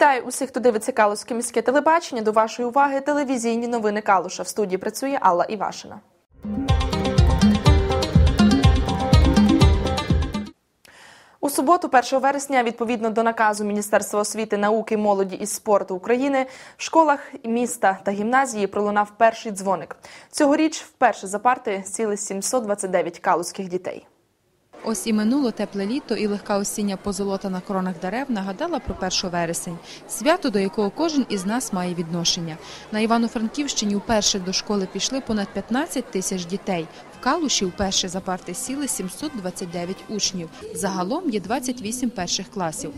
Вітаю усіх, хто дивиться Калуське міське телебачення. До вашої уваги телевізійні новини Калуша. В студії працює Алла Івашина. У суботу, 1 вересня, відповідно до наказу Міністерства освіти, науки, молоді і спорту України, в школах міста та гімназії пролунав перший дзвоник. Цьогоріч вперше за парти сіли 729 калузьких дітей. Ось і минуло тепле літо, і легка осіння позолота на коронах дерев нагадала про 1 вересень, свято, до якого кожен із нас має відношення. На Івано-Франківщині вперше до школи пішли понад 15 тисяч дітей. В Калуші вперше за парти сіли 729 учнів. Загалом є 28 перших класів.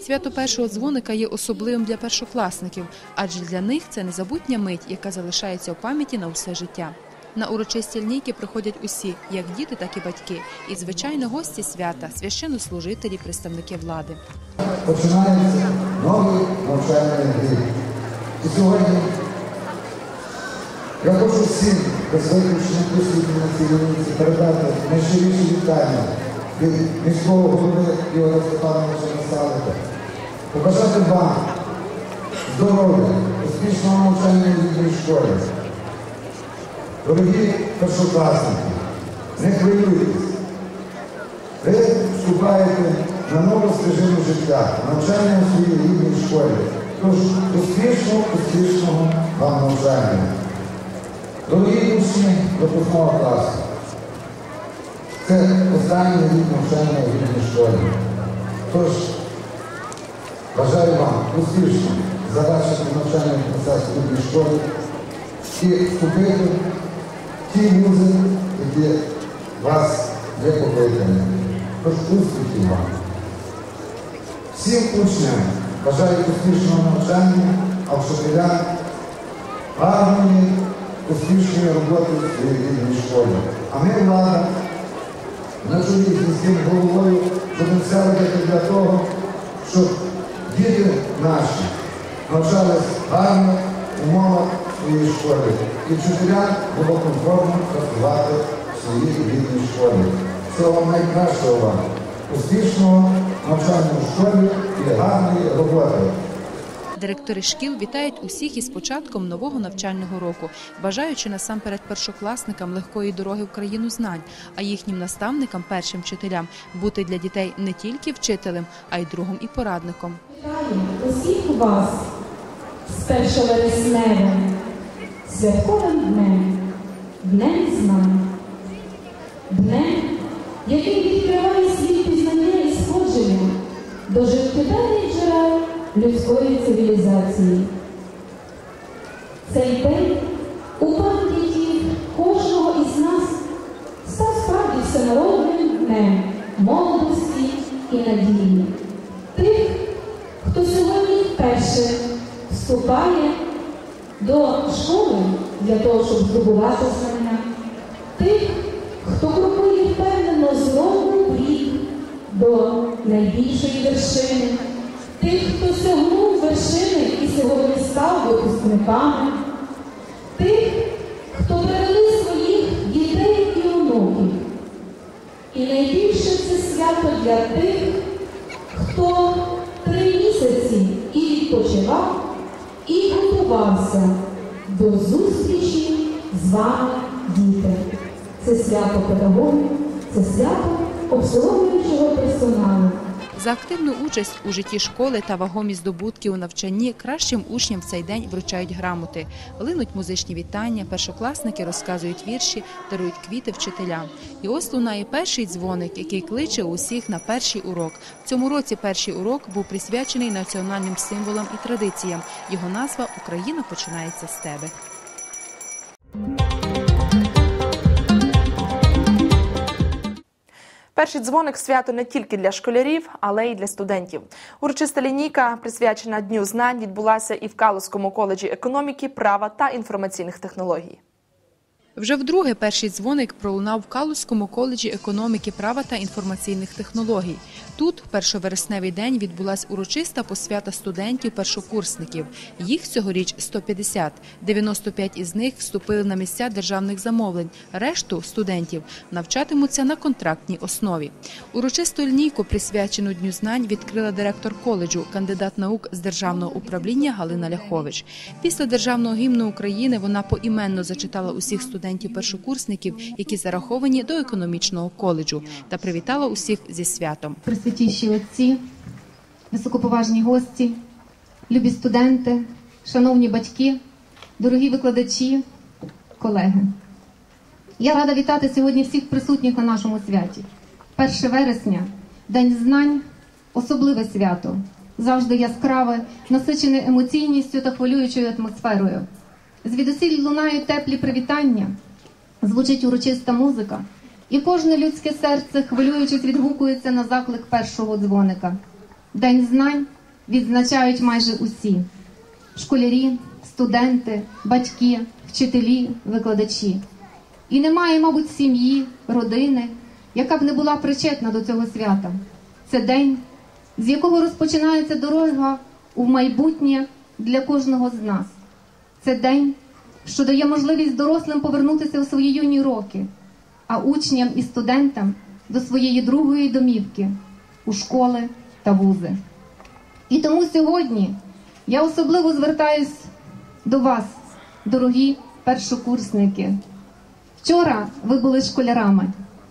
Свято першого дзвоника є особливим для першокласників, адже для них це незабутня мить, яка залишається у пам'яті на все життя. На урочисті лінійки приходять усі, як діти, так і батьки. І, звичайно, гості свята, священнослужителі, представники влади. починається новий навчальний рік. І сьогодні я хочу всім присутніх на цій вулиці передати найщиріші вітання від міського голови Ігоря Степановича Насалика. Побажати вам здоров'я, успішного навчання в школі. Дорогі першокласники, не хвилюйтесь. Ви вступаєте на нову стежину життя, навчання у своїй рідній школі. Тож успішного, успішного вам навчання. Дорогі учні випускного класу. Це останній рік навчання у рідній школі. Тож бажаю вам успішно завершити навчальний процес у рідній школі і вступити в ті вузи, які вас є покликані. Тож успіхів вам. Всім учням бажаю успішного навчання, а вчителям гарної, успішної роботи в своїй рідній школі. А ми, влада, на чолі з міським головою будемо для того, щоб діти наші навчались гарно умовах своєї школи. І вчителям було комфортно працювати в своїй рідній школі. Всього найкращого вам, успішного навчання в школі і гарної роботи. Директори шкіл вітають усіх із початком нового навчального року, бажаючи насамперед першокласникам легкої дороги в країну знань, а їхнім наставникам, першим вчителям, бути для дітей не тільки вчителем, а й другом і порадником. Вітаю усіх вас з першовересневим святковим днем, днем знань, днем, який відкриває світ пізнання і сходження до життєдальних джерел людської цивілізації. Цей день у пам'яті кожного із нас став справді всенародним днем молодості і надії. Тих, хто сьогодні вперше вступає до школи для того, щоб здобувати знання, тих, хто крокує впевнено з року до найбільшої вершини, тих, хто сягнув вершини і сьогодні став випускниками, тих, хто привели своїх дітей і онуків. І найбільше це свято для тих, хто три місяці і відпочивав, готувався до зустрічі з вами, діти. Це свято педагогів, це свято обслуговуючого персоналу. За активну участь у житті школи та вагомі здобутки у навчанні кращим учням в цей день вручають грамоти, линуть музичні вітання, першокласники розказують вірші, дарують квіти вчителям. І ось лунає перший дзвоник, який кличе усіх на перший урок. В цьому році перший урок був присвячений національним символам і традиціям. Його назва Україна починається з тебе. Перший дзвоник свято не тільки для школярів, але й для студентів. Урочиста лінійка, присвячена Дню знань, відбулася і в Калузькому коледжі економіки, права та інформаційних технологій. Вже вдруге перший дзвоник пролунав в Калузькому коледжі економіки, права та інформаційних технологій. Тут, в першовересневий день, відбулась урочиста посвята студентів-першокурсників. Їх цьогоріч 150. 95 із них вступили на місця державних замовлень. Решту студентів навчатимуться на контрактній основі. Урочисту лінійку, присвячену Дню знань, відкрила директор коледжу, кандидат наук з державного управління Галина Ляхович. Після державного гімну України вона поіменно зачитала усіх студентів-першокурсників, які зараховані до економічного коледжу, та привітала усіх зі святом. Пресвятіші отці, високоповажні гості, любі студенти, шановні батьки, дорогі викладачі, колеги. Я рада вітати сьогодні всіх присутніх на нашому святі. 1 вересня, День знань, особливе свято, завжди яскраве, насичене емоційністю та хвилюючою атмосферою. Звідусіль лунають теплі привітання, звучить урочиста музика, і кожне людське серце, хвилюючись, відгукується на заклик першого дзвоника. День знань відзначають майже усі: школярі, студенти, батьки, вчителі, викладачі. І немає, мабуть, сім'ї, родини, яка б не була причетна до цього свята. Це день, з якого розпочинається дорога у майбутнє для кожного з нас. Це день, що дає можливість дорослим повернутися у свої юні роки, а учням і студентам до своєї другої домівки у школи та вузи. І тому сьогодні я особливо звертаюсь до вас, дорогі першокурсники. Вчора ви були школярами,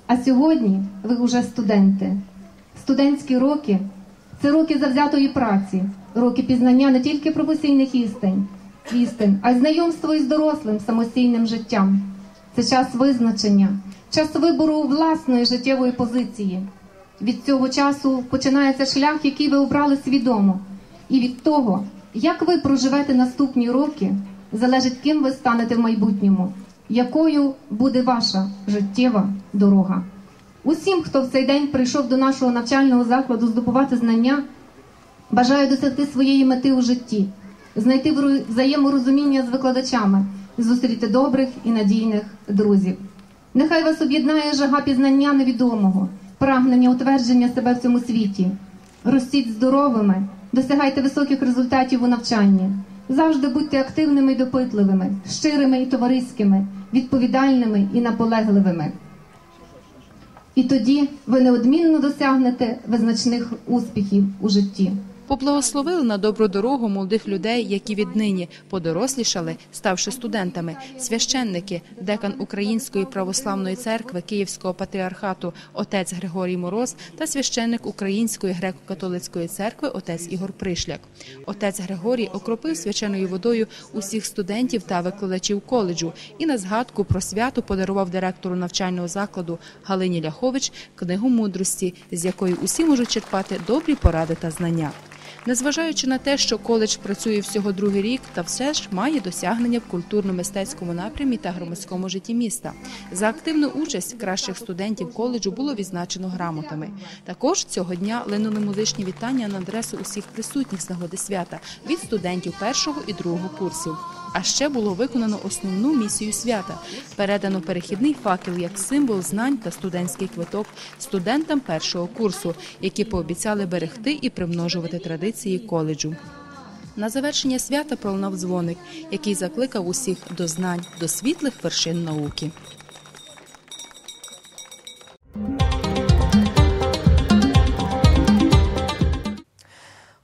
а сьогодні ви вже студенти. Студентські роки це роки завзятої праці, роки пізнання не тільки професійних істин, істин, а й знайомство із дорослим самостійним життям. Це час визначення, час вибору власної життєвої позиції. Від цього часу починається шлях, який ви обрали свідомо. І від того, як ви проживете наступні роки, залежить, ким ви станете в майбутньому, якою буде ваша життєва дорога. Усім, хто в цей день прийшов до нашого навчального закладу здобувати знання, бажаю досягти своєї мети у житті, знайти взаєморозуміння з викладачами, зустріти добрих і надійних друзів. Нехай вас об'єднає жага пізнання невідомого, прагнення утвердження себе в цьому світі. Ростіть здоровими, досягайте високих результатів у навчанні. Завжди будьте активними і допитливими, щирими і товариськими, відповідальними і наполегливими. І тоді ви неодмінно досягнете визначних успіхів у житті. Поблагословили на добру дорогу молодих людей, які віднині подорослішали, ставши студентами, священники, декан Української православної церкви Київського патріархату отець Григорій Мороз та священник Української греко-католицької церкви отець Ігор Пришляк. Отець Григорій окропив свяченою водою усіх студентів та викладачів коледжу і на згадку про свято подарував директору навчального закладу Галині Ляхович книгу мудрості, з якої усі можуть черпати добрі поради та знання. Незважаючи на те, що коледж працює всього другий рік, та все ж має досягнення в культурно-мистецькому напрямі та громадському житті міста. За активну участь кращих студентів коледжу було відзначено грамотами. Також цього дня линули музичні вітання на адресу усіх присутніх з нагоди свята від студентів першого і другого курсів. А ще було виконано основну місію свята передано перехідний факел як символ знань та студентський квиток студентам першого курсу, які пообіцяли берегти і примножувати традиції коледжу. На завершення свята пролунав дзвоник, який закликав усіх до знань, до світлих вершин науки.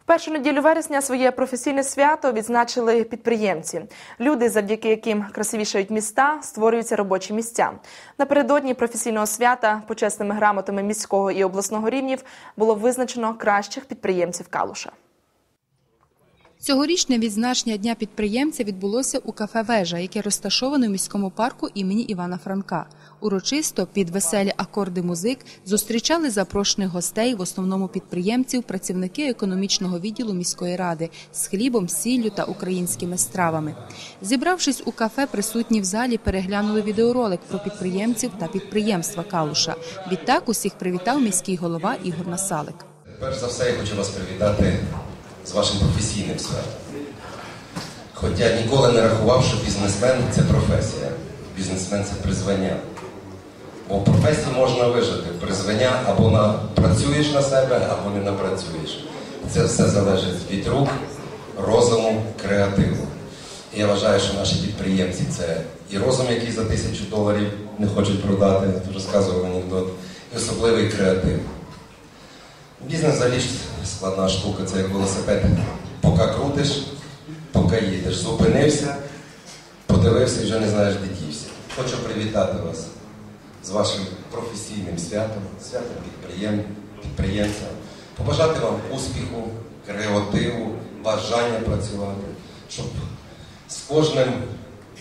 Першу неділю вересня своє професійне свято відзначили підприємці. Люди, завдяки яким красивішають міста, створюються робочі місця. Напередодні професійного свята почесними грамотами міського і обласного рівнів було визначено кращих підприємців Калуша. Цьогорічне відзначення дня підприємця відбулося у кафе Вежа, яке розташоване у міському парку імені Івана Франка. Урочисто під веселі акорди музик зустрічали запрошених гостей, в основному підприємців, працівники економічного відділу міської ради з хлібом, сіллю та українськими стравами. Зібравшись у кафе, присутні в залі переглянули відеоролик про підприємців та підприємства Калуша. Відтак усіх привітав міський голова Ігор Насалик. Перш за все, я хочу вас привітати з вашим професійним святом. Хоча ніколи не рахував, що бізнесмен це професія, бізнесмен це призвання. Бо в професії можна вижити при звання або на, працюєш на себе, або не напрацюєш. Це все залежить від рук, розуму, креативу. І я вважаю, що наші підприємці це і розум, який за тисячу доларів не хочуть продати, розказував анекдот, і особливий креатив. Бізнес взагалі ж складна штука, це як велосипед. Поки крутиш, поки їдеш. Зупинився, подивився і вже не знаєш, де дівся. Хочу привітати вас з вашим професійним святом, святом підприєм, підприємця, побажати вам успіху, креативу, бажання працювати, щоб з кожним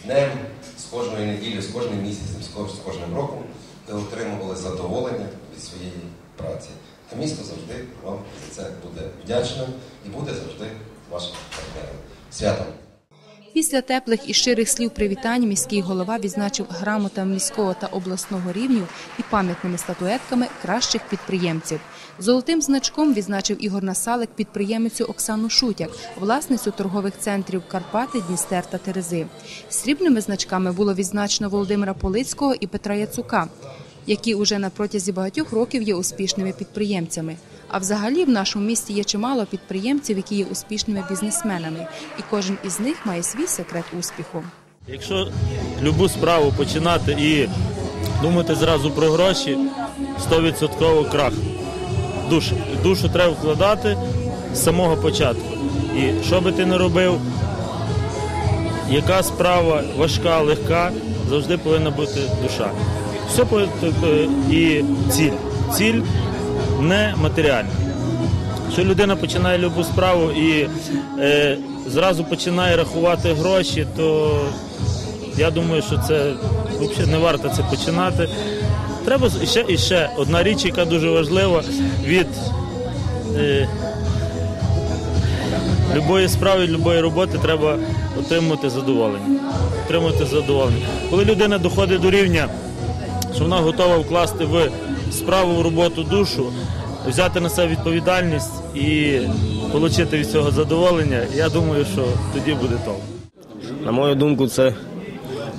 днем, з кожною неділею, з кожним місяцем, з кожним роком ви отримували задоволення від своєї праці. А місто завжди вам за це буде вдячним і буде завжди вашим партнером. Святом! Після теплих і щирих слів привітань міський голова відзначив грамотами міського та обласного рівнів і пам'ятними статуетками кращих підприємців. Золотим значком відзначив Ігор Насалик підприємицю Оксану Шутяк, власницю торгових центрів Карпати, Дністер та Терези. Срібними значками було відзначено Володимира Полицького і Петра Яцука, які уже на протязі багатьох років є успішними підприємцями. А взагалі в нашому місті є чимало підприємців, які є успішними бізнесменами, і кожен із них має свій секрет успіху. Якщо любу справу починати і думати зразу про гроші, 100% крах. Душу, душу треба вкладати з самого початку. І що би ти не робив, яка справа важка, легка, завжди повинна бути душа. Все по- і ціль. Ціль не матеріальна. Якщо людина починає любу справу і е, зразу починає рахувати гроші, то я думаю, що це взагалі не варто це починати. Треба ще, і ще одна річ, яка дуже важлива від е, любої справи, любої роботи треба отримувати задоволення. Отримувати задоволення. Коли людина доходить до рівня, що вона готова вкласти в справу, в роботу душу, взяти на себе відповідальність і отримати від цього задоволення, я думаю, що тоді буде то. На мою думку, це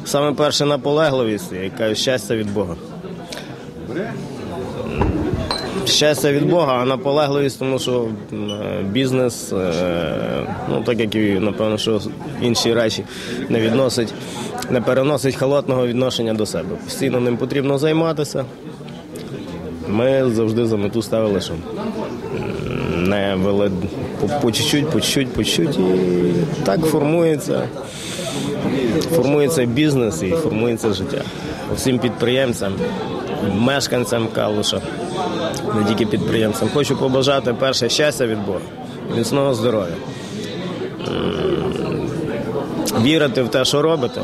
саме перше наполегливість, яка щастя від Бога. Щастя від Бога, а наполегливість, тому що бізнес, е, ну так як і напевно, що інші речі не відносить, не переносить халатного відношення до себе. Постійно ним потрібно займатися. Ми завжди за мету ставили, що не вели по, чуть-чуть, по чуть-чуть, по чуть-чуть, і так формується формується бізнес і формується життя. Всім підприємцям, мешканцям Калуша, не тільки підприємцям. Хочу побажати перше щастя від Бога, міцного здоров'я. Вірити в те, що робите,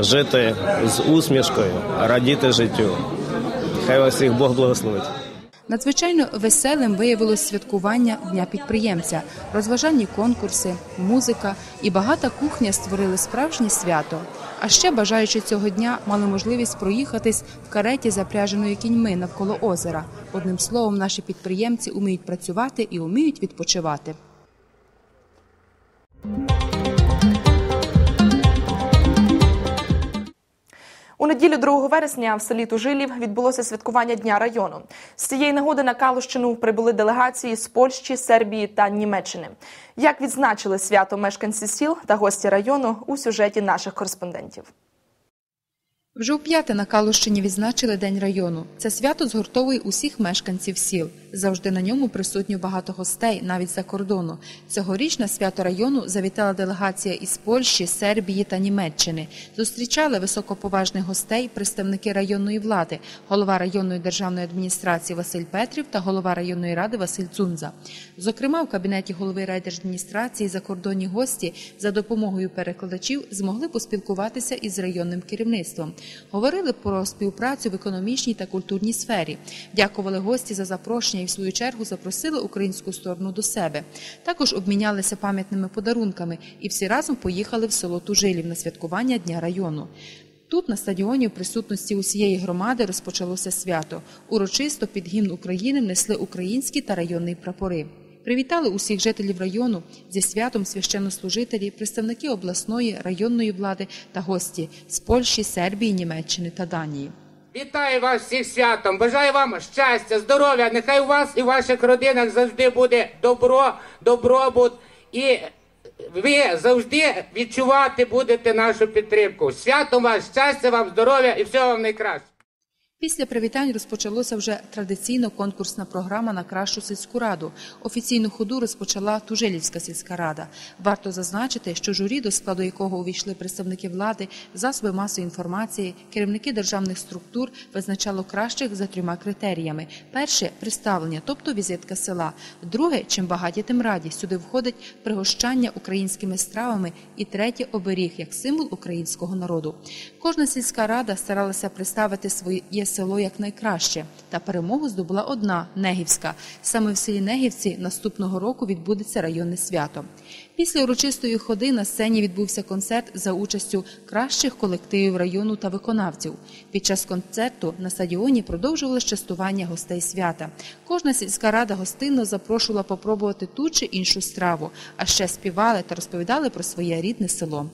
жити з усмішкою, радіти життю. Хай вас всіх Бог благословить. Надзвичайно веселим виявилось святкування Дня підприємця, розважальні конкурси, музика і багата кухня створили справжнє свято. А ще бажаючи цього дня мали можливість проїхатись в кареті, запряженої кіньми навколо озера. Одним словом, наші підприємці уміють працювати і уміють відпочивати. У неділю 2 вересня в селі Тужилів відбулося святкування Дня району. З цієї нагоди на Калущину прибули делегації з Польщі, Сербії та Німеччини. Як відзначили свято мешканці сіл та гості району у сюжеті наших кореспондентів. Вже у п'яте на Калущині відзначили День району. Це свято згуртовує усіх мешканців сіл. Завжди на ньому присутньо багато гостей, навіть за кордону. Цьогоріч на свято району завітала делегація із Польщі, Сербії та Німеччини. Зустрічали високоповажних гостей представники районної влади, голова районної державної адміністрації Василь Петрів та голова районної ради Василь Цунза. Зокрема, в кабінеті голови райдержадміністрації закордонні гості за допомогою перекладачів змогли поспілкуватися із районним керівництвом. Говорили про співпрацю в економічній та культурній сфері. Дякували гості за запрошення і в свою чергу запросили українську сторону до себе. Також обмінялися пам'ятними подарунками і всі разом поїхали в село Тужилів на святкування Дня району. Тут на стадіоні в присутності усієї громади розпочалося свято. Урочисто під гімн України внесли українські та районні прапори. Привітали усіх жителів району зі святом священнослужителі, представники обласної, районної влади та гості з Польщі, Сербії, Німеччини та Данії. Вітаю вас всіх святом. Бажаю вам щастя, здоров'я. Нехай у вас і в ваших родинах завжди буде добро, добробут. І ви завжди відчувати будете нашу підтримку. Святом вас, щастя вам, здоров'я і всього вам найкраще. Після привітань розпочалося вже традиційно конкурсна програма на кращу сільську раду. Офіційну ходу розпочала Тужилівська сільська рада. Варто зазначити, що журі, до складу якого увійшли представники влади, засоби масової інформації, керівники державних структур, визначало кращих за трьома критеріями: перше представлення, тобто візитка села. Друге, чим багаті, тим раді. Сюди входить пригощання українськими стравами, і третє оберіг як символ українського народу. Кожна сільська рада старалася представити село як найкраще. Та перемогу здобула одна Негівська. Саме в селі Негівці наступного року відбудеться районне свято. Після урочистої ходи на сцені відбувся концерт за участю кращих колективів району та виконавців. Під час концерту на стадіоні продовжували частування гостей свята. Кожна сільська рада гостинно запрошувала попробувати ту чи іншу страву, а ще співали та розповідали про своє рідне село.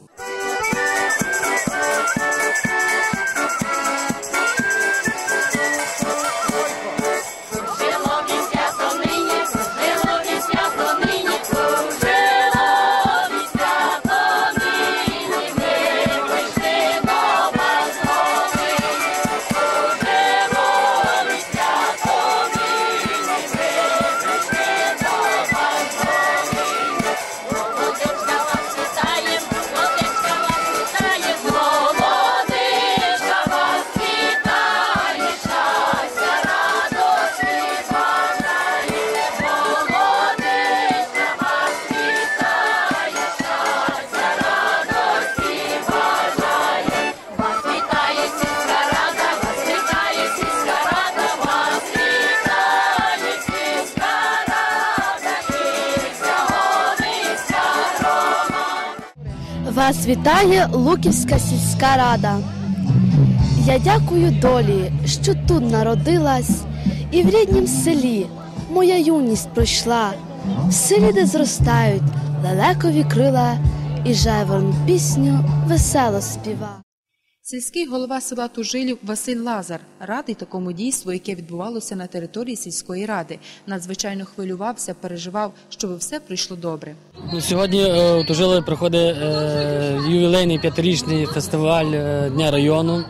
Вітає Луківська сільська рада. Я дякую долі, що тут народилась, і в ріднім селі моя юність пройшла, в селі, де зростають лелекові крила, і жайворон пісню весело співа. Сільський голова села Тужилів Василь Лазар радий такому дійству, яке відбувалося на території сільської ради. Надзвичайно хвилювався, переживав, щоб все прийшло добре. Ну, Сьогодні е, у Тужилові проходить е, ювілейний п'ятирічний фестиваль е, Дня району.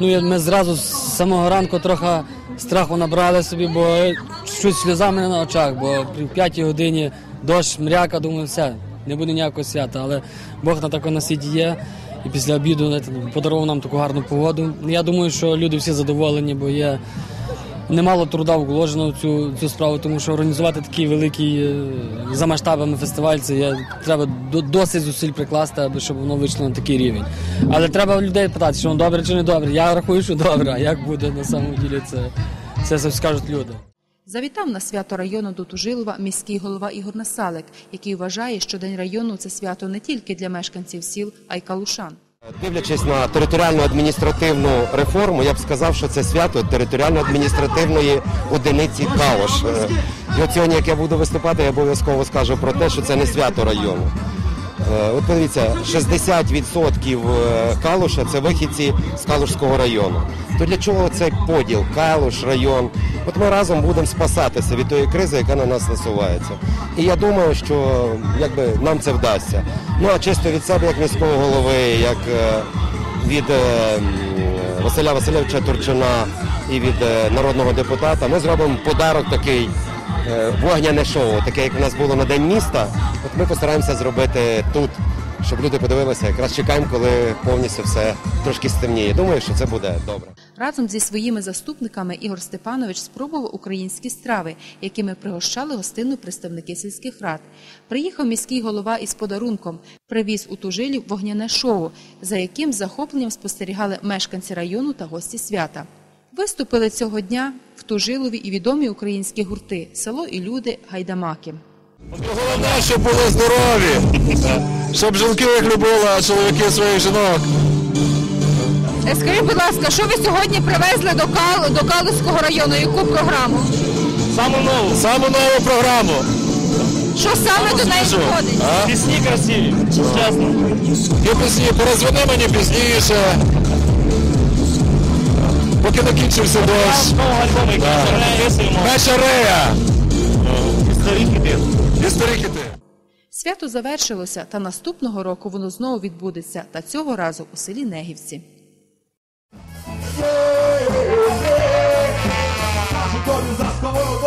Ну, ми зразу з самого ранку трохи страху набрали собі, бо щось сльозами на очах, бо при п'ятій годині дощ, мряка, думаю, все, не буде ніякого свята. Але Бог на такому світі є. І після обіду знаєте, подарував нам таку гарну погоду. Я думаю, що люди всі задоволені, бо є немало труда вложено в цю, цю справу, тому що організувати такий великий е, за масштабами фестиваль, це є, треба досить зусиль прикласти, аби щоб воно вийшло на такий рівень. Але треба людей питати, що воно добре чи не добре. Я рахую, що добре, а як буде на самому ділі, це, це скажуть люди. Завітав на свято району до Тужилова міський голова Ігор Насалик, який вважає, що День району це свято не тільки для мешканців сіл, а й калушан. Дивлячись на територіальну адміністративну реформу, я б сказав, що це свято територіально-адміністративної одиниці Калош. Е, І от сьогодні, як я буду виступати, я обов'язково скажу про те, що це не свято району. Е, От подивіться, 60% е, Калуша це вихідці з Калушського району. То для чого цей поділ? Калуш, район. От ми разом будемо спасатися від тої кризи, яка на нас насувається. І я думаю, що якби нам це вдасться. Ну а чисто від себе, як міського голови, як е, від Василя Васильовича Турчина і від народного депутата, ми зробимо подарок такий вогняне шоу, таке як у нас було на День міста. От ми постараємося зробити тут, щоб люди подивилися. Якраз чекаємо, коли повністю все трошки стемніє. Думаю, що це буде добре. Разом зі своїми заступниками Ігор Степанович спробував українські страви, якими пригощали гостину представники сільських рад. Приїхав міський голова із подарунком, привіз у Тужилів вогняне шоу, за яким захопленням спостерігали мешканці району та гості свята. Виступили цього дня в Тужилові і відомі українські гурти село і люди гайдамаки. Головне, щоб були здорові, щоб жінки їх любили, а чоловіки своїх жінок. Е, Скажіть, будь ласка, що ви сьогодні привезли до Кал до Калуського району? Яку програму? Саму нову. Саму нову програму. Що саме до неї входить? Пісні красиві, чесно. Пісні, перезвони мені пізніше. Поки не кінчився дощ. Історик іти. Свято завершилося, та наступного року воно знову відбудеться, та цього разу у селі Негівці. Житомир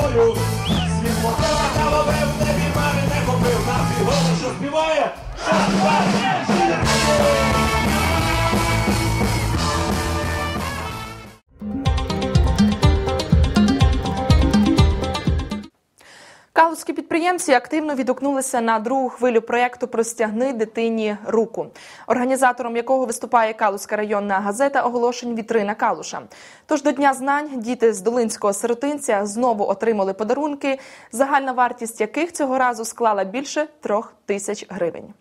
Калузькі підприємці активно відгукнулися на другу хвилю проєкту Простягни дитині руку, організатором якого виступає Калузька районна газета оголошень Вітрина Калуша. Тож до Дня знань діти з Долинського сиротинця знову отримали подарунки, загальна вартість яких цього разу склала більше трьох тисяч гривень.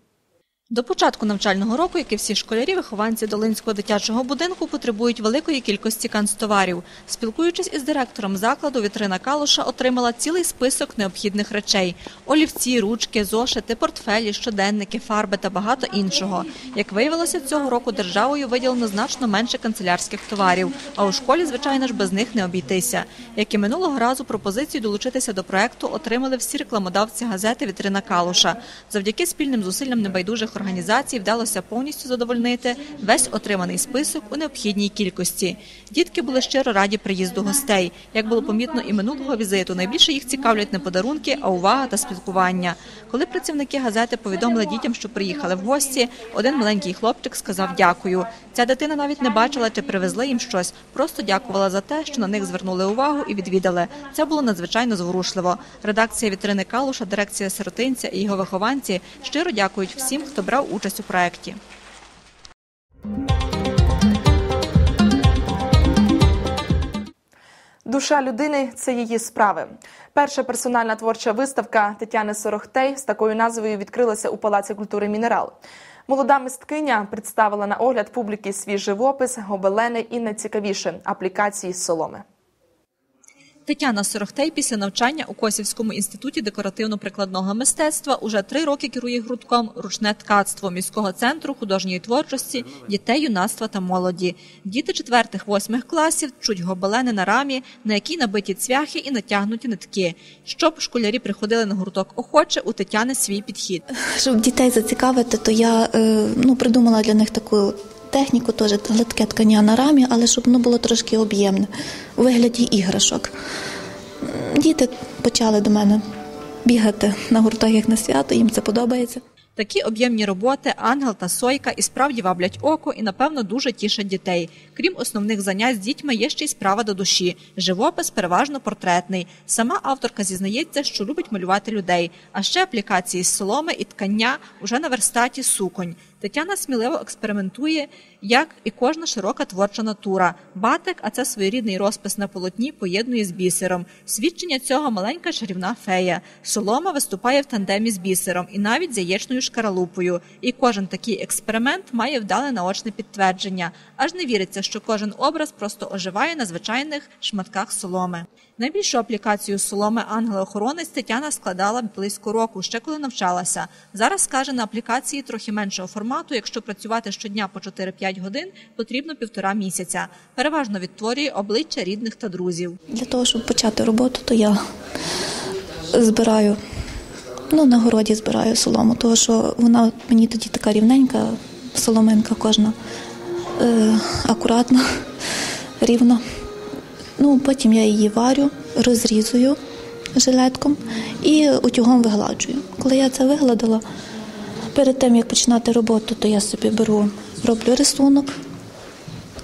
До початку навчального року, як і всі школярі, вихованці Долинського дитячого будинку потребують великої кількості канцтоварів. Спілкуючись із директором закладу, Вітрина Калуша отримала цілий список необхідних речей: олівці, ручки, зошити, портфелі, щоденники, фарби та багато іншого. Як виявилося, цього року державою виділено значно менше канцелярських товарів, а у школі, звичайно ж, без них не обійтися. Як і минулого разу, пропозицію долучитися до проекту отримали всі рекламодавці газети Вітрина Калуша. Завдяки спільним зусиллям небайдужих організацій вдалося повністю задовольнити весь отриманий список у необхідній кількості. Дітки були щиро раді приїзду гостей. Як було помітно і минулого візиту, найбільше їх цікавлять не подарунки, а увага та спілкування. Коли працівники газети повідомили дітям, що приїхали в гості, один маленький хлопчик сказав дякую. Ця дитина навіть не бачила, чи привезли їм щось, просто дякувала за те, що на них звернули увагу і відвідали. Це було надзвичайно зворушливо. Редакція вітрини Калуша, дирекція сиротинця і його вихованці щиро дякують всім, хто брав участь у проєкті. Душа людини це її справи. Перша персональна творча виставка Тетяни Сорохтей з такою назвою відкрилася у Палаці культури Мінерал. Молода мисткиня представила на огляд публіки свій живопис, гобелени і найцікавіше аплікації з соломи. Тетяна Сорохтей після навчання у Косівському інституті декоративно-прикладного мистецтва уже три роки керує гуртком ручне ткацтво міського центру художньої творчості дітей, юнацтва та молоді. Діти четвертих-восьмих класів чуть гобелени на рамі, на якій набиті цвяхи і натягнуті нитки. Щоб школярі приходили на гурток охоче, у Тетяни свій підхід. Щоб дітей зацікавити, то я е, ну, придумала для них таку техніку, теж гладке ткання на рамі, але щоб воно було трошки об'ємне у вигляді іграшок. Діти почали до мене бігати на гуртах як на свято, їм це подобається. Такі об'ємні роботи ангел та сойка і справді ваблять око і, напевно, дуже тішать дітей. Крім основних занять з дітьми, є ще й справа до душі. Живопис переважно портретний. Сама авторка зізнається, що любить малювати людей. А ще аплікації з соломи і ткання уже на верстаті суконь. Тетяна сміливо експериментує, як і кожна широка творча натура. Батик, а це своєрідний розпис на полотні, поєднує з бісером. Свідчення цього маленька чарівна фея. Солома виступає в тандемі з бісером і навіть з яєчною шкаралупою. І кожен такий експеримент має вдале наочне підтвердження. Аж не віриться, що кожен образ просто оживає на звичайних шматках соломи. Найбільшу аплікацію соломи ангел-охоронець Тетяна складала близько року, ще коли навчалася. Зараз каже, на аплікації трохи меншого формату. Якщо працювати щодня по 4-5 годин, потрібно півтора місяця. Переважно відтворює обличчя рідних та друзів. Для того, щоб почати роботу, то я збираю, ну, на городі збираю солому, тому що вона мені тоді така рівненька, соломинка кожна, е, акуратно, рівно. Ну, Потім я її варю, розрізую жилетком і утюгом вигладжую. Коли я це вигладила, перед тим як починати роботу, то я собі беру, роблю рисунок,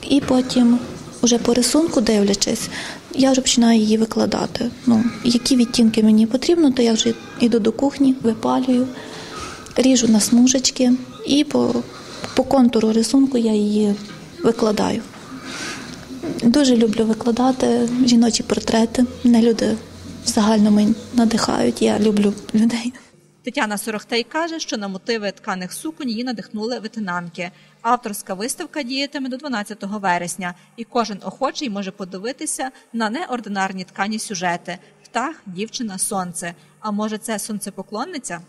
і потім, вже по рисунку дивлячись, я вже починаю її викладати. Ну, Які відтінки мені потрібно, то я вже йду до кухні, випалюю, ріжу на смужечки і по, по контуру рисунку я її викладаю. Дуже люблю викладати жіночі портрети. Мене люди в загальному надихають. Я люблю людей. Тетяна Сорохтей каже, що на мотиви тканих суконь її надихнули ветенанки. Авторська виставка діятиме до 12 вересня, і кожен охочий може подивитися на неординарні ткані сюжети: птах, дівчина, сонце. А може, це сонцепоклонниця?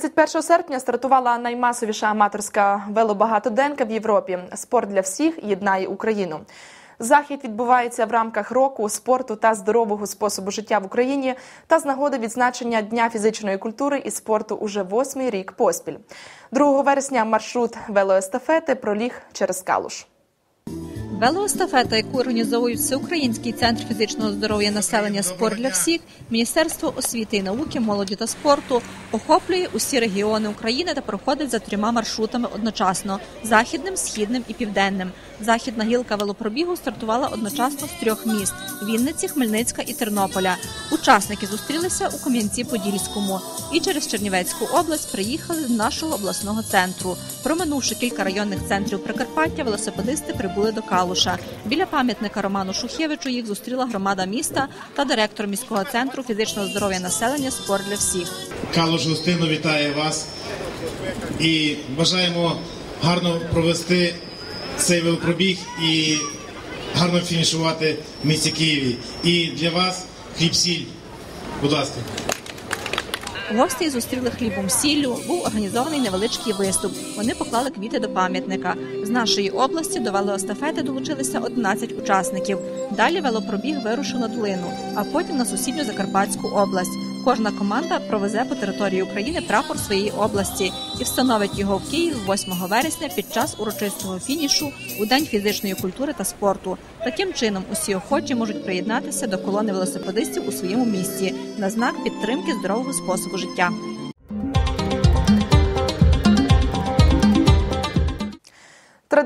31 серпня стартувала наймасовіша аматорська велобагатоденка в Європі. Спорт для всіх єднає Україну. Захід відбувається в рамках року спорту та здорового способу життя в Україні та з нагоди відзначення Дня фізичної культури і спорту уже восьмий рік поспіль. 2 вересня маршрут велоестафети проліг через Калуш. Велоестафета, яку організовують Всеукраїнський центр фізичного здоров'я населення Спорт для всіх, Міністерство освіти і науки, молоді та спорту охоплює усі регіони України та проходить за трьома маршрутами одночасно західним, східним і південним. Західна гілка велопробігу стартувала одночасно з трьох міст: Вінниці, Хмельницька і Тернополя. Учасники зустрілися у Кам'янці-Подільському і через Чернівецьку область приїхали з нашого обласного центру. Проминувши кілька районних центрів Прикарпаття, велосипедисти прибули до Калуша. Біля пам'ятника Роману Шухевичу їх зустріла громада міста та директор міського центру фізичного здоров'я населення Спорт для всіх. Калуш гостинно вітає вас і бажаємо гарно провести цей велопробіг і гарно фінішувати в місті Києві. І для вас хліб-сіль. Будь ласка. Гості зустріли хлібом сіллю. Був організований невеличкий виступ. Вони поклали квіти до пам'ятника. З нашої області до велоестафети долучилися 11 учасників. Далі велопробіг вирушив на долину, а потім на сусідню Закарпатську область. Кожна команда провезе по території України прапор своєї області і встановить його в Києві 8 вересня під час урочистого фінішу у День фізичної культури та спорту. Таким чином, усі охочі можуть приєднатися до колони велосипедистів у своєму місті на знак підтримки здорового способу життя.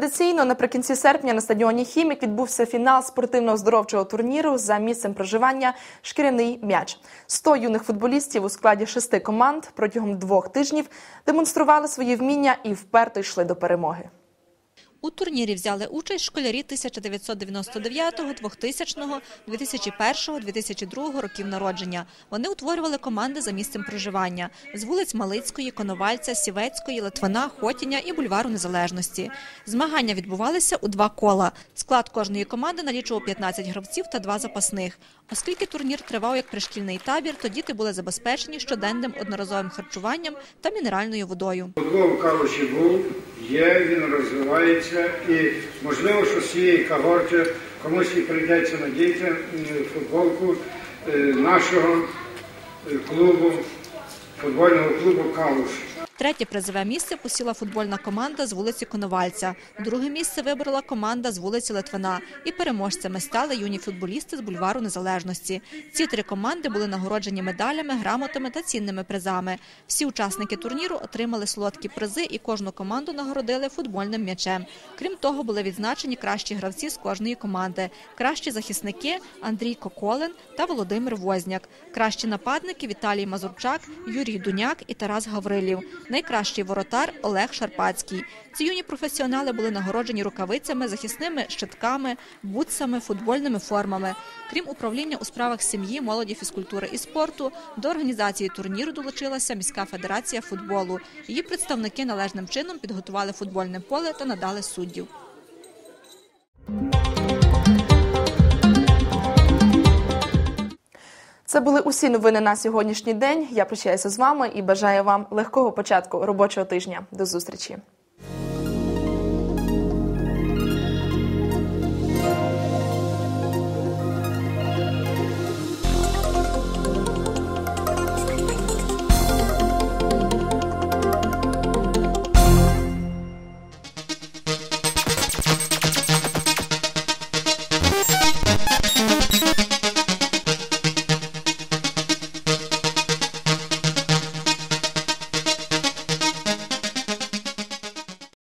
Традиційно наприкінці серпня на стадіоні Хімік відбувся фінал спортивно-оздоровчого турніру за місцем проживання Шкіряний м'яч. 100 юних футболістів у складі шести команд протягом двох тижнів демонстрували свої вміння і вперто йшли до перемоги. У турнірі взяли участь школярі 1999, 2000, 2001, 2002 років народження. Вони утворювали команди за місцем проживання з вулиць Малицької, Коновальця, Сівецької, Литвина, Хотіня і бульвару Незалежності. Змагання відбувалися у два кола. Склад кожної команди налічував 15 гравців та два запасних. Оскільки турнір тривав як пришкільний табір, то діти були забезпечені щоденним одноразовим харчуванням та мінеральною водою. Футбол Калуші був, є, він розвивається і можливо, що з цієї когорти комусь і прийдеться надіти футболку е, нашого е, клубу, футбольного клубу Калуш. Третє призове місце посіла футбольна команда з вулиці Коновальця. Друге місце вибрала команда з вулиці Литвина. І переможцями стали юні футболісти з бульвару Незалежності. Ці три команди були нагороджені медалями, грамотами та цінними призами. Всі учасники турніру отримали солодкі призи і кожну команду нагородили футбольним м'ячем. Крім того, були відзначені кращі гравці з кожної команди, кращі захисники Андрій Коколин та Володимир Возняк, кращі нападники Віталій Мазурчак, Юрій Дуняк і Тарас Гаврилів. Найкращий воротар Олег Шарпацький. Ці юні професіонали були нагороджені рукавицями, захисними щитками, бутсами, футбольними формами. Крім управління у справах сім'ї, молоді, фізкультури і спорту, до організації турніру долучилася міська федерація футболу. Її представники належним чином підготували футбольне поле та надали суддів. Це були усі новини на сьогоднішній день. Я прощаюся з вами і бажаю вам легкого початку робочого тижня. До зустрічі.